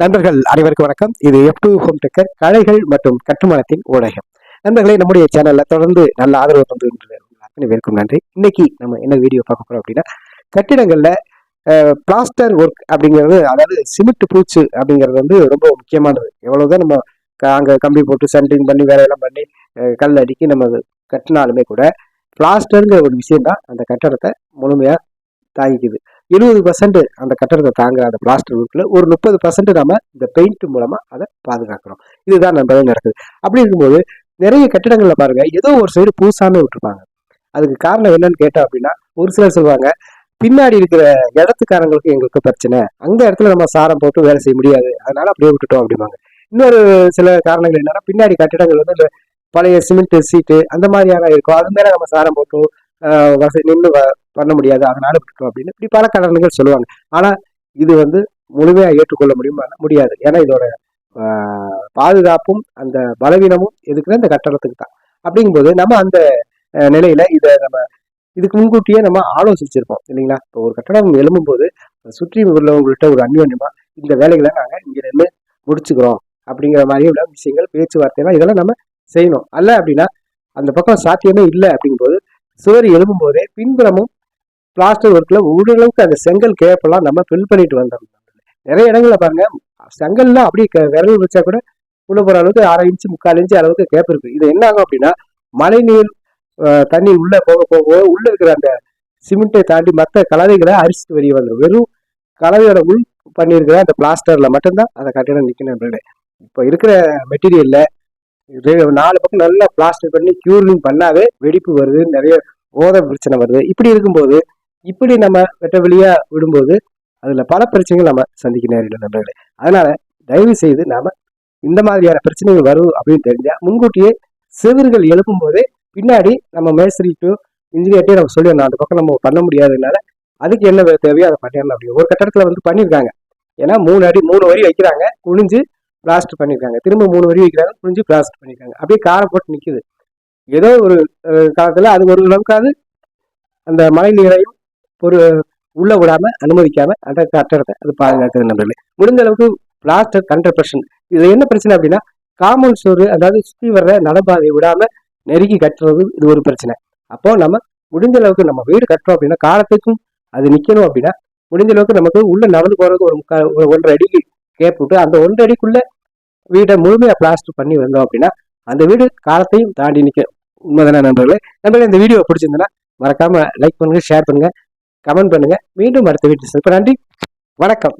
நண்பர்கள் அனைவருக்கும் வணக்கம். இது எஃப் டூ ஹோம் டெக்கர் கலைகள் மற்றும் கட்டுமானத்தின் ஊடகம். நண்பர்களை நம்முடைய சேனல்ல தொடர்ந்து நல்ல ஆதரவு தந்து அத்தனை பேருக்கும் நன்றி. இன்னைக்கு நம்ம என்ன வீடியோ பார்க்க போறோம் அப்படின்னா கட்டிடங்கள்ல பிளாஸ்டர் ஒர்க் அப்படிங்கிறது அதாவது சிமெண்ட் பூச்சு அப்படிங்கிறது வந்து ரொம்ப முக்கியமானது. எவ்வளவுதான் நம்ம அங்கே கம்பி போட்டு சென்ட்ரிங் பண்ணி வேலையெல்லாம் பண்ணி கல் அடிக்கி நம்ம கட்டினாலுமே கூட பிளாஸ்டருங்கிற ஒரு விஷயம் தான் அந்த கட்டடத்தை முழுமையாக தாங்கிக்குது. எழுபது பர்சன்ட் அந்த கட்டடத்தை தாங்குற அந்த பிளாஸ்டர் ஒர்க்கில் ஒரு முப்பது பர்சன்ட் நம்ம இந்த பெயிண்ட் மூலமாக அதை பாதுகாக்கிறோம். இதுதான் நம்ம நடக்குது. அப்படி இருக்கும்போது நிறைய கட்டிடங்களில் பாருங்க ஏதோ ஒரு சைடு பூசாமே விட்டுருப்பாங்க. அதுக்கு காரணம் என்னன்னு கேட்டோம் அப்படின்னா ஒரு சிலர் சொல்லுவாங்க பின்னாடி இருக்கிற இடத்துக்காரங்களுக்கு எங்களுக்கு பிரச்சனை. அந்த இடத்துல நம்ம சாரம் போட்டு வேலை செய்ய முடியாது. அதனால அப்படியே விட்டுட்டோம் அப்படிம்பாங்க. இன்னொரு சில காரணங்கள் என்னன்னா பின்னாடி கட்டிடங்கள் வந்து இந்த பழைய சிமெண்ட் சீட்டு அந்த மாதிரியான இருக்கும். அது மேலே நம்ம சாரம் போட்டு வசதி நின்று பண்ண முடியாது அதனால விட்டுட்டோம் அப்படின்னு இப்படி பல காரணங்கள் சொல்லுவாங்க. ஆனா இது வந்து முழுமையா ஏற்றுக்கொள்ள முடியுமா? முடியாது. ஏன்னா இதோட பாதுகாப்பும் அந்த பலவீனமும் எதுக்குன்னா இந்த கட்டடத்துக்கு தான். அப்படிங்கும்போது நம்ம அந்த நிலையில இதை நம்ம இதுக்கு முன்கூட்டியே நம்ம ஆலோசிச்சிருப்போம் இல்லைங்களா? இப்போ ஒரு கட்டடம் எழும்பும்போது போது சுற்றி உள்ளவங்கள்ட்ட ஒரு அந்யோன்யமா இந்த வேலைகளை நாங்க இங்க நின்று முடிச்சுக்கிறோம் அப்படிங்கிற மாதிரி உள்ள விஷயங்கள் பேச்சுவார்த்தைலாம் இதெல்லாம் நம்ம செய்யணும். அல்ல அப்படின்னா அந்த பக்கம் சாத்தியமே இல்லை அப்படிங்கும்போது சுவர் எழும்பும் போதே பின்புறமும் பிளாஸ்டர் ஒர்க்கில் ஓரளவுக்கு அந்த செங்கல் கேப்பெல்லாம் நம்ம ஃபில் பண்ணிட்டு வந்தோம். நிறைய இடங்களில் பாருங்க செங்கல்லாம் அப்படியே க- விரல் வச்சா கூட உள்ள போகிற அளவுக்கு அரை இன்ச்சு முக்கால் இன்ச்சு அளவுக்கு கேப் இருக்குது இது என்ன ஆகும் அப்படின்னா மழை நீர் தண்ணி உள்ளே போக போக உள்ளே இருக்கிற அந்த சிமெண்ட்டை தாண்டி மற்ற கலவைகளை அரிசிட்டு வெளியே வந்துடும் வெறும் கலவையோட உள் பண்ணியிருக்கிற அந்த பிளாஸ்டரில் மட்டும்தான் அந்த கட்டிடம் நிற்கணும் இப்போ இருக்கிற மெட்டீரியலில் நாலு பக்கம் நல்லா பிளாஸ்டர் பண்ணி கியூரிங் பண்ணாவே வெடிப்பு வருது நிறைய ஓத பிரச்சனை வருது. இப்படி இருக்கும்போது இப்படி நம்ம வெட்ட வெளியா விடும்போது அதுல பல பிரச்சனைகள் நம்ம சந்திக்க நேரிடும் நண்பர்களே. அதனால தயவு செய்து நாம இந்த மாதிரியான பிரச்சனைகள் வரும் அப்படின்னு தெரிஞ்சா முன்கூட்டியே செவிர்கள் எழுப்பும் போதே பின்னாடி நம்ம மேஸ்திரிட்டும் இன்ஜினியர்ட்டே நம்ம சொல்லிடணும். அந்த பக்கம் நம்ம பண்ண முடியாததுனால அதுக்கு என்ன தேவையோ அதை பண்ணிடலாம் அப்படி ஒரு கட்டத்தில் வந்து பண்ணியிருக்காங்க ஏன்னா மூணு அடி மூணு வரி வைக்கிறாங்க குனிஞ்சு பிளாஸ்ட் பண்ணியிருக்காங்க திரும்ப மூணு வரி வைக்கிறாங்க குனிஞ்சு பிளாஸ்ட் பண்ணியிருக்காங்க அப்படியே காரம் போட்டு நிற்கிது ஏதோ ஒரு காலத்தில் அது ஒரு அளவுக்காவது அந்த மழை நீரையும் ஒரு உள்ள விடாம அனுமதிக்காம அந்த கட்டடத்தை அது பாதுகாக்குது நம்மளே முடிந்த அளவுக்கு பிளாஸ்டர் ஹண்ட்ரட் பர்சன்ட் இதுல என்ன பிரச்சனை அப்படின்னா காமன் சோறு அதாவது சுற்றி வர்ற நடப்பாதையை விடாம நெருக்கி கட்டுறது இது ஒரு பிரச்சனை. அப்போ நம்ம முடிஞ்ச அளவுக்கு நம்ம வீடு கட்டுறோம் அப்படின்னா காலத்துக்கும் அது நிக்கணும் அப்படின்னா முடிஞ்ச அளவுக்கு நமக்கு உள்ள நடந்து போறதுக்கு ஒரு முக்கால் ஒரு ஒன்றரை அடிக்கு கேப் விட்டு அந்த ஒன்றரை அடிக்குள்ள வீட்டை முழுமையா பிளாஸ்டர் பண்ணி வந்தோம் அப்படின்னா அந்த வீடு காலத்தையும் தாண்டி நிற்க உண்மைதானே நண்பர்களே? நண்பர்களே இந்த வீடியோ பிடிச்சிருந்ததுன்னா மறக்காம லைக் பண்ணுங்க ஷேர் பண்ணுங்க. கமெண்ட் பண்ணுங்க. மீண்டும் அடுத்த வீட்டு இப்போ நன்றி. வணக்கம்.